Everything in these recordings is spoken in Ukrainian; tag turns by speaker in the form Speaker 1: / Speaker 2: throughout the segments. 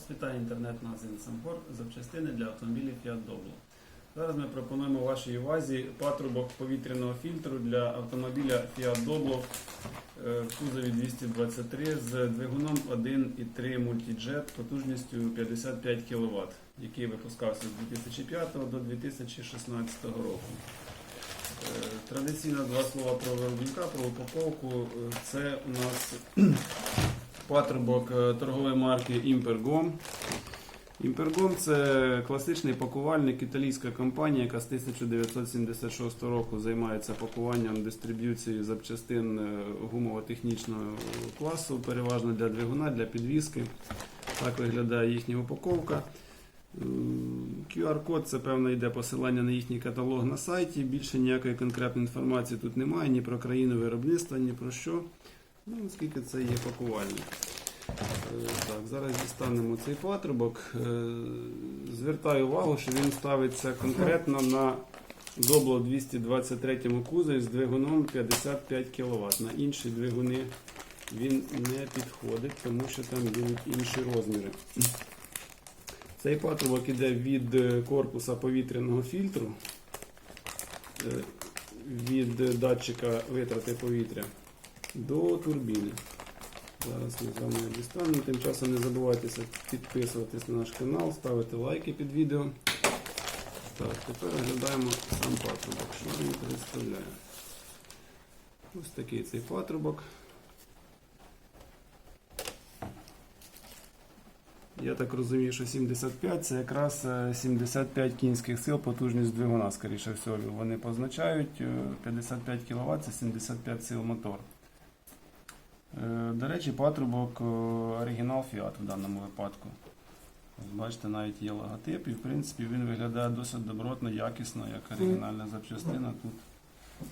Speaker 1: Вас вітає інтернет-магазин Сампор запчастини для автомобілів Fiat Doblo. Зараз ми пропонуємо вашій увазі патрубок повітряного фільтру для автомобіля Fiat Doblo е, в кузові 223 з двигуном 1.3 Multijet потужністю 55 кВт, який випускався з 2005 до 2016 року. Е, Традиційно два слова про виробника, про упаковку. Е, Це у нас патрубок е, торгової марки Impergom. Impergom це класичний пакувальник, італійська компанія, яка з 1976 року займається пакуванням дистриб'юцією запчастин е, гумово-технічного класу, переважно для двигуна, для підвіски. Так виглядає їхня упаковка. QR-код це певно йде посилання на їхній каталог на сайті. Більше ніякої конкретної інформації тут немає ні про країну виробництва, ні про що. Ну, оскільки це є пакувальник. Е, Так, зараз дістанемо цей патрубок. Е, Звертаю увагу, що він ставиться конкретно на добло 223 кузові з двигуном 55 кВт. На інші двигуни він не підходить, тому що там будуть інші розміри. Цей патрубок іде від е, корпуса повітряного фільтру, від датчика витрати повітря до турбіни. Зараз ми з вами дістанемо. Тим часом не забувайте підписуватись на наш канал, ставити лайки під відео. Так, тепер розглядаємо сам патрубок. Що він представляє? Ось такий цей патрубок. Я так розумію, що 75 це якраз е, 75 кінських сил потужність двигуна, скоріше всього. Вони позначають. Е, 55 кВт це 75 сил мотор. Е, До речі, патрубок е, оригінал Fiat в даному випадку. Бачите, навіть є логотип, і в принципі він виглядає досить добротно, якісно, як оригінальна запчастина. Тут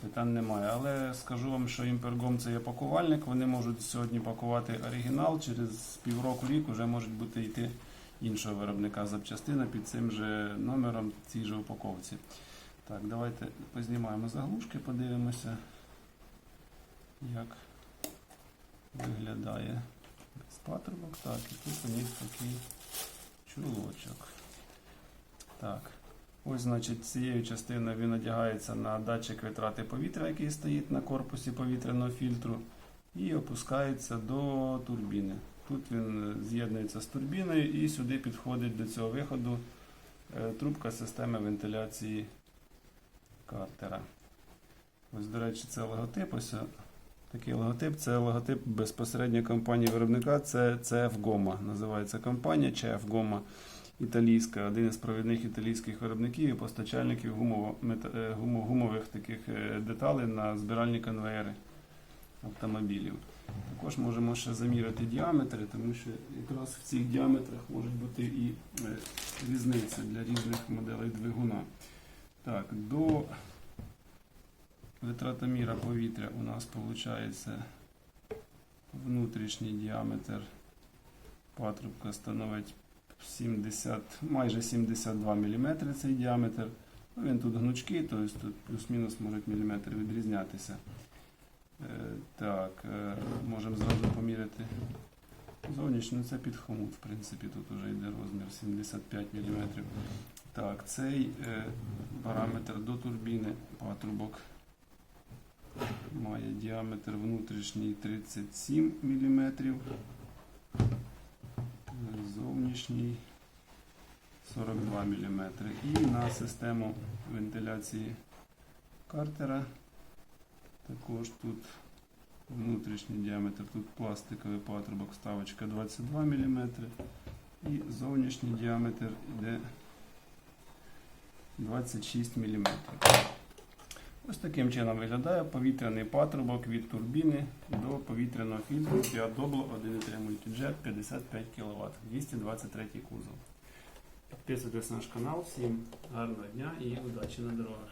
Speaker 1: питань немає. Але скажу вам, що Impergom це є пакувальник. Вони можуть сьогодні пакувати оригінал, через півроку рік вже можуть бути йти іншого виробника запчастина під цим же номером в цій же упаковці. Так, давайте познімаємо заглушки, подивимося, як виглядає без патрубок. Так, і тут у них такий чулочок. Так. Ось, значить, цією частиною він одягається на датчик витрати повітря, який стоїть на корпусі повітряного фільтру, і опускається до турбіни. Тут він з'єднується з турбіною і сюди підходить до цього виходу е, трубка системи вентиляції картера. Ось, до речі, це логотип. Ось такий логотип. Це логотип безпосередньо компанії виробника. Це CF Goma. Називається компанія CF Goma італійська, один із провідних італійських виробників і постачальників гумово, е, гумо- гумових таких е, деталей на збиральні конвеєри автомобілів. Також можемо ще заміряти діаметри, тому що якраз в цих діаметрах можуть бути і е, різниця для різних моделей двигуна. Так, до витратоміра повітря у нас виходить внутрішній діаметр патрубка становить 70, майже 72 мм цей діаметр. Ну, він тут гнучкий, тобто тут плюс-мінус можуть міліметр відрізнятися. Е, так, е, можемо зразу поміряти зовнішньо. Це під хомут, в принципі, тут вже йде розмір 75 мм. Так, цей е, параметр до турбіни патрубок має діаметр внутрішній 37 мм. Зовнішній 42 мм. І на систему вентиляції картера також тут внутрішній діаметр, тут пластиковий патрубок, вставочка 22 мм. І зовнішній діаметр йде 26 мм. Ось таким чином виглядає повітряний патрубок від турбіни до повітряного фільтру Doblo 1.3 Multijet 55 кВт, 223 кузов. Підписуйтесь на наш канал, всім гарного дня і удачі на дорогах.